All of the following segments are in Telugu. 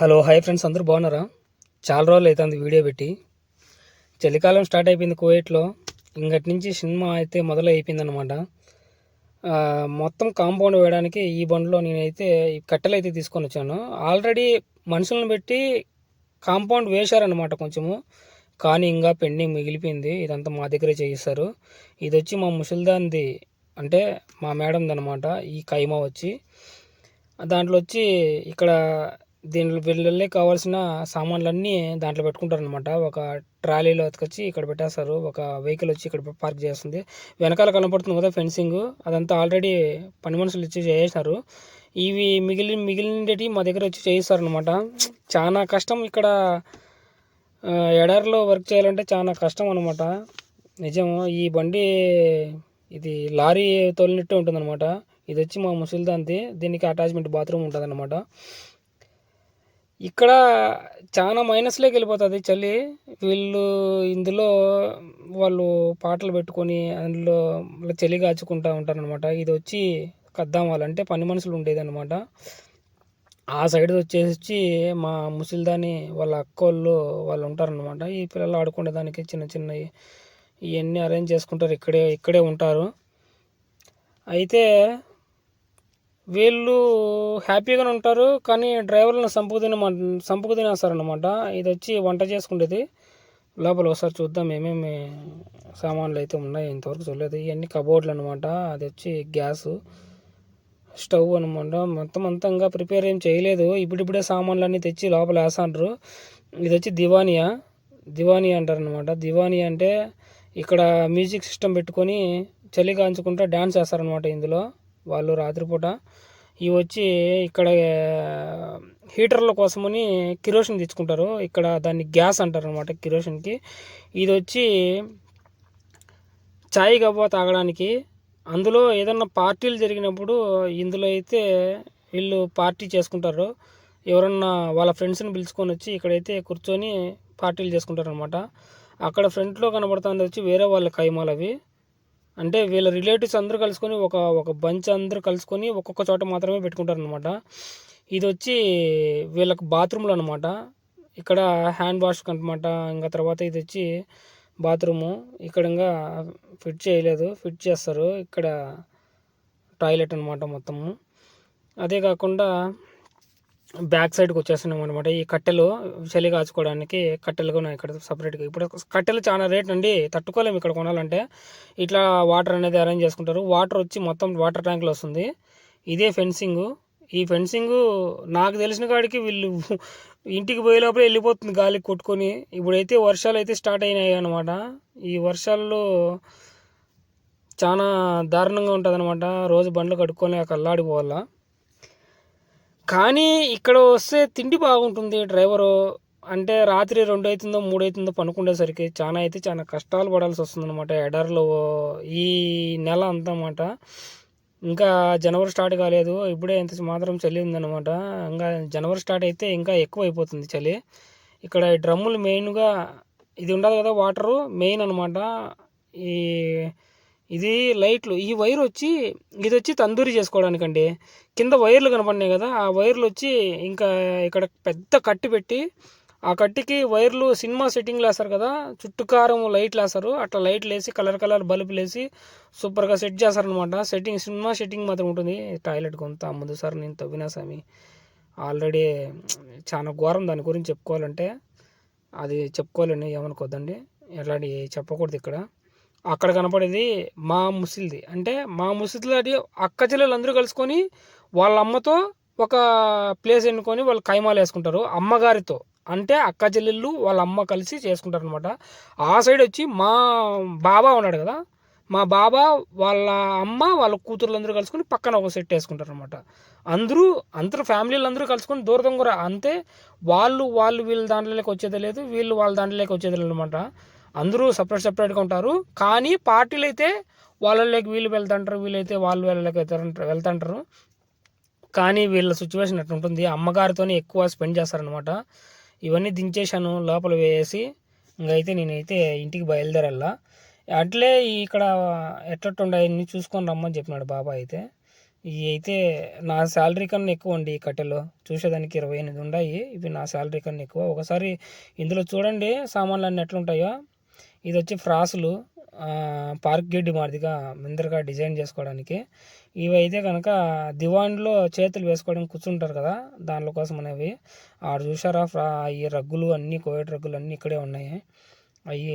హలో హాయ్ ఫ్రెండ్స్ అందరూ బాగున్నారా? చాలా రోజులు అవుతుంది వీడియో పెట్టి. చలికాలం స్టార్ట్ అయిపోయింది కువైట్లో. ఇంకటి నుంచి సినిమా అయితే మొదలు అయిపోయింది అనమాట మొత్తం కాంపౌండ్ వేయడానికి ఈ బండ్లో నేనైతే కట్టెలు అయితే తీసుకొని వచ్చాను. ఆల్రెడీ మనుషులను పెట్టి కాంపౌండ్ వేశారనమాట కొంచెము. కానీ ఇంకా పెండింగ్ మిగిలిపోయింది. ఇదంతా మా దగ్గరే చేయిస్తారు. ఇది వచ్చి మా ముసల్దాన్ది అంటే మా మేడంది అనమాట ఈ కైమా వచ్చి. దాంట్లో వచ్చి ఇక్కడ దీంట్లో వీళ్ళే కావాల్సిన సామాన్లన్నీ దాంట్లో పెట్టుకుంటారనమాట ఒక ట్రాలీలో ఎత్తుకొచ్చి ఇక్కడ పెట్టేస్తారు. ఒక వెహికల్ వచ్చి ఇక్కడ పార్క్ చేస్తుంది. వెనకాల కనపడుతుంది కదా ఫెన్సింగ్. అదంతా ఆల్రెడీ పని మనుషులు ఇచ్చి చేసేసినారు. ఇవి మిగిలి మిగిలినటి మా దగ్గర వచ్చి చేయిస్తారనమాట చాలా కష్టం ఇక్కడ ఎడారిలో వర్క్ చేయాలంటే చాలా కష్టం అనమాట నిజం ఈ బండి ఇది లారీ తోలినట్టే ఉంటుందన్నమాట. ఇది వచ్చి మా ముసలిదాంతి దీనికి అటాచ్మెంట్ బాత్రూమ్ ఉంటుంది అనమాట ఇక్కడ చాలా మైనస్లోకి వెళ్ళిపోతుంది చలి. వీళ్ళు ఇందులో వాళ్ళు పాటలు పెట్టుకొని అందులో చలి కాచుకుంటూ ఉంటారనమాట ఇది వచ్చి కద్దాం వాళ్ళంటే పని మనుషులు ఉండేది అనమాట ఆ సైడ్ వచ్చేసి మా ముసలిదాని వాళ్ళ అక్కోళ్ళు వాళ్ళు ఉంటారనమాట ఈ పిల్లలు ఆడుకునే దానికి చిన్న చిన్న ఇవన్నీ అరేంజ్ చేసుకుంటారు. ఇక్కడే ఇక్కడే ఉంటారు. అయితే వీళ్ళు హ్యాపీగానే ఉంటారు కానీ డ్రైవర్లను సంపుకుదిన సంపుకు తినేస్తారనమాట ఇది వచ్చి వంట చేసుకునేది లోపల ఒకసారి చూద్దాం ఏమేమి సామాన్లు అయితే ఉన్నాయి ఇంతవరకు చూడలేదు. ఇవన్నీ కబోర్డ్లు అనమాట అది వచ్చి గ్యాస్ స్టవ్ అనమాట మొత్తం అంతా ఇంకా ప్రిపేర్ ఏం చేయలేదు. ఇప్పుడిప్పుడే సామాన్లు అన్నీ తెచ్చి లోపల వేసాండ్రు ఇది వచ్చి దివానియా. దివానియా అంటారు అనమాట దివానియా అంటే ఇక్కడ మ్యూజిక్ సిస్టమ్ పెట్టుకొని చలిగాంచుకుంటూ డ్యాన్స్ వేస్తారనమాట ఇందులో. వాళ్ళు రాత్రిపూట ఇవి వచ్చి ఇక్కడ హీటర్ల కోసమని కిరోసిన్ తెచ్చుకుంటారు. ఇక్కడ దాన్ని గ్యాస్ అంటారు అనమాట కిరోసిన్కి. ఇది వచ్చి చాయ్ గవ్వ తాగడానికి అందులో ఏదన్నా పార్టీలు జరిగినప్పుడు ఇందులో అయితే వీళ్ళు పార్టీ చేసుకుంటారు. ఎవరన్నా వాళ్ళ ఫ్రెండ్స్ని పిలుచుకొని వచ్చి ఇక్కడైతే కూర్చొని పార్టీలు చేసుకుంటారు అనమాట అక్కడ ఫ్రంట్లో కనబడుతుంది వచ్చి వేరే వాళ్ళ కైమాలు అవి అంటే వీళ్ళ రిలేటివ్స్ అందరూ కలుసుకొని ఒక ఒక బంచ్ అందరూ కలుసుకొని ఒక్కొక్క చోట మాత్రమే పెట్టుకుంటారు అనమాట ఇది వచ్చి వీళ్ళకి బాత్రూమ్లు అనమాట ఇక్కడ హ్యాండ్ వాష్ అనమాట ఇంకా తర్వాత ఇది వచ్చి బాత్రూము ఇక్కడ ఇంకా ఫిట్ చేయలేదు. ఫిట్ చేస్తారు. ఇక్కడ టాయిలెట్ అనమాట మొత్తము. అదే కాకుండా బ్యాక్ సైడ్కి వచ్చేస్తున్నాం అనమాట ఈ కట్టెలు చలి కాచుకోవడానికి కట్టెలు కూడా ఇక్కడ సపరేట్గా ఇప్పుడు కట్టెలు చాలా రేట్ అండి. తట్టుకోలేము ఇక్కడ కొనాలంటే. ఇట్లా వాటర్ అనేది అరేంజ్ చేసుకుంటారు. వాటర్ వచ్చి మొత్తం వాటర్ ట్యాంక్లో వస్తుంది. ఇదే ఫెన్సింగ్. ఈ ఫెన్సింగ్ నాకు తెలిసిన కాడికి వీళ్ళు ఇంటికి పోయే లోపల వెళ్ళిపోతుంది గాలికి కొట్టుకొని. ఇప్పుడైతే వర్షాలు అయితే స్టార్ట్ అయినాయి అనమాట ఈ వర్షాల్లో చాలా దారుణంగా ఉంటుంది అనమాట రోజు బండ్లు కట్టుకొని అక్కడ అల్లాడిపోవాలా కానీ ఇక్కడ వస్తే తిండి బాగుంటుంది డ్రైవరు. అంటే రాత్రి రెండు అవుతుందో మూడు అవుతుందో పనుకునేసరికి చాలా అయితే చాలా కష్టాలు పడాల్సి వస్తుంది అనమాట ఈ నెల అంతా అనమాట ఇంకా జనవరి స్టార్ట్ కాలేదు. ఇప్పుడే ఎంత మాత్రం చలి ఉందన్నమాట. ఇంకా జనవరి స్టార్ట్ అయితే ఇంకా ఎక్కువ అయిపోతుంది చలి. ఇక్కడ డ్రమ్ములు మెయిన్గా ఇది ఉండదు కదా వాటరు మెయిన్ అనమాట ఈ ఇది లైట్లు. ఈ వైర్ వచ్చి ఇది వచ్చి తందూరి చేసుకోవడానికండి. కింద వైర్లు కనపడినాయి కదా ఆ వైర్లు వచ్చి ఇంకా ఇక్కడ పెద్ద కట్టి పెట్టి ఆ కట్టికి వైర్లు సినిమా సెట్టింగ్లు వేస్తారు కదా చుట్టుకారం లైట్లు వేస్తారు అట్లా లైట్లు వేసి కలర్ కలర్ బల్బులు వేసి సూపర్గా సెట్ చేస్తారనమాట సెట్టింగ్ సినిమా సెట్టింగ్ మాత్రం ఉంటుంది. టాయిలెట్ కొంత ముందు సార్ నేను తవ్వినా స్వామి ఆల్రెడీ చాలా ఘోరం దాని గురించి చెప్పుకోవాలంటే అది చెప్పుకోవాలని ఏమనుకోద్దండి. ఎలాంటి చెప్పకూడదు ఇక్కడ. అక్కడ కనపడేది మా ముసిలిది. అంటే మా ముసిలిది అక్క చెల్లెలు అందరూ కలుసుకొని వాళ్ళ అమ్మతో ఒక ప్లేస్ ఎన్నుకొని వాళ్ళు కైమాలు వేసుకుంటారు అమ్మగారితో. అంటే అక్క చెల్లెళ్ళు వాళ్ళ అమ్మ కలిసి చేసుకుంటారు అనమాట ఆ సైడ్ వచ్చి మా బాబా ఉన్నాడు కదా మా బాబా వాళ్ళ అమ్మ వాళ్ళ కూతుర్లు కలుసుకొని పక్కన ఒక సెట్ వేసుకుంటారు అనమాట అందరూ అందరూ ఫ్యామిలీలు అందరూ కలుసుకొని దూర కూడా అంతే వాళ్ళు వాళ్ళు వీళ్ళ దాంట్లోకి వచ్చేది లేదు వీళ్ళు వాళ్ళ దాంట్లోకి వచ్చేది లేదు అనమాట అందరూ సపరేట్ సపరేట్గా ఉంటారు. కానీ పార్టీలు అయితే వాళ్ళలోకి వీళ్ళు వెళ్తుంటారు వీళ్ళైతే వాళ్ళు వీళ్ళకి వెళ్తుంటారు కానీ వీళ్ళ సిచ్యువేషన్ అట్లా ఉంటుంది అమ్మగారితోనే ఎక్కువ స్పెండ్ చేస్తారనమాట ఇవన్నీ దించేశాను లోపల వేసి. ఇంకైతే నేనైతే ఇంటికి బయలుదేరల్లా. అట్లే ఇక్కడ ఎట్లట్టుండే చూసుకొని రమ్మని చెప్పినాడు బాబా అయితే. ఇవి అయితే నా శాలరీ కన్నా ఎక్కువ అండి ఈ కట్టెలు. చూసేదానికి ఇరవై ఎనిమిది ఉన్నాయి ఇవి నా శాలరీ కన్నా ఎక్కువ. ఒకసారి ఇందులో చూడండి సామాన్లు అన్నీ ఎట్లుంటాయో. ఇది వచ్చి ఫ్రాసులు పార్క్ గిడ్డి మాదిరిగా ముందరగా డిజైన్ చేసుకోవడానికి. ఇవి అయితే కనుక దివాన్లో చేతులు వేసుకోవడానికి కూర్చుంటారు కదా దానిలో కోసం అనేవి. ఆడ చూసారా ఫ్రా ఈ రగ్గులు అన్నీ కోవిడ్ రగ్గులు అన్నీ ఇక్కడే ఉన్నాయి. అవి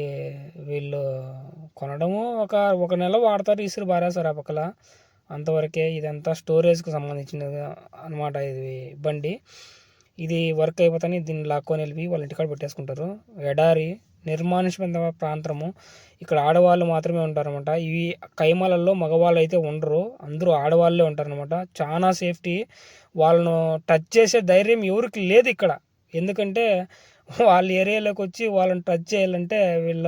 వీళ్ళు కొనడము ఒక ఒక నెల వాడతారు ఇసురు బారేస్తారు ఆ పక్కల. అంతవరకే ఇదంతా స్టోరేజ్కి సంబంధించినది అనమాట ఇది బండి. ఇది వర్క్ అయిపోతానే దీన్ని లాక్కొని వెళ్ళి వాళ్ళ ఇంటికాడ పెట్టేసుకుంటారు. ఎడారి నిర్మానుష్యమైన ప్రాంతము. ఇక్కడ ఆడవాళ్ళు మాత్రమే ఉంటారనమాట ఇవి కైమాలలో మగవాళ్ళు అయితే ఉండరు. అందరూ ఆడవాళ్ళే ఉంటారనమాట చాలా సేఫ్టీ. వాళ్ళను టచ్ చేసే ధైర్యం ఎవరికి లేదు ఇక్కడ. ఎందుకంటే వాళ్ళ ఏరియాలోకి వచ్చి వాళ్ళని టచ్ చేయాలంటే వీళ్ళ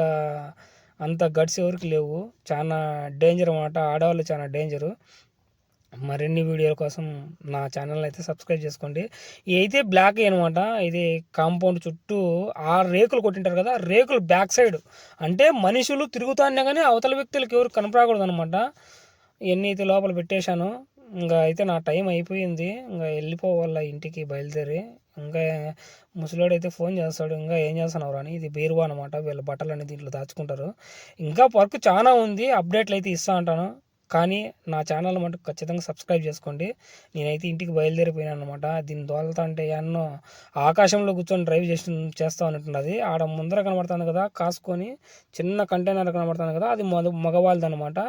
అంత గట్స్ ఎవరికి లేవు. చాలా డేంజర్ అనమాట ఆడవాళ్ళు చాలా డేంజరు. మరిన్ని వీడియోల కోసం నా ఛానల్ అయితే సబ్స్క్రైబ్ చేసుకోండి. ఇది అయితే బ్లాక్ అనమాట ఇది కాంపౌండ్ చుట్టూ ఆ రేకులు కొట్టింటారు కదా రేకులు బ్యాక్ సైడ్. అంటే మనుషులు తిరుగుతానే కానీ అవతల వ్యక్తులకు ఎవరు కనపడకూడదు అనమాట ఇవన్నీ అయితే లోపల పెట్టేశాను. ఇంకా అయితే నా టైం అయిపోయింది. ఇంకా వెళ్ళిపోవాల ఇంటికి బయలుదేరి. ఇంకా ముసలోడు అయితే ఫోన్ చేస్తాడు. ఇంకా ఏం చేస్తున్నావు అని ఇది బీరువా అనమాట వీళ్ళ బట్టలన్నీ దీంట్లో దాచుకుంటారు. ఇంకా వర్క్ చాలా ఉంది. అప్డేట్లు అయితే ఇస్తా ఉంటాను కానీ నా ఛానల్ మటుకు ఖచ్చితంగా సబ్స్క్రైబ్ చేసుకోండి. నేనైతే ఇంటికి బయలుదేరిపోయాను అనమాట దీన్ని దోలతా అంటే ఎన్నో ఆకాశంలో కూర్చొని డ్రైవ్ చేసి చేస్తా ఉన్నట్టున్నది ఆడ ముందర కనబడుతుంది కదా కాసుకొని చిన్న కంటైనర్ కనబడుతుంది కదా అది మగ మగవాళ్ళది అనమాట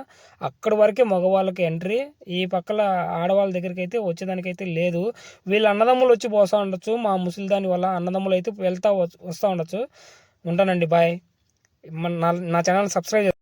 అక్కడి వరకే మగవాళ్ళకి ఎంట్రీ. ఈ పక్కల ఆడవాళ్ళ దగ్గరికి అయితే వచ్చేదానికైతే లేదు. వీళ్ళ అన్నదమ్ములు వచ్చి పోస్తూ ఉండొచ్చు. మా ముసలి దాని వల్ల అన్నదమ్ములు అయితే వెళ్తా వస్తూ ఉండొచ్చు. ఉంటానండి. బాయ్. నా నా ఛానల్ సబ్స్క్రైబ్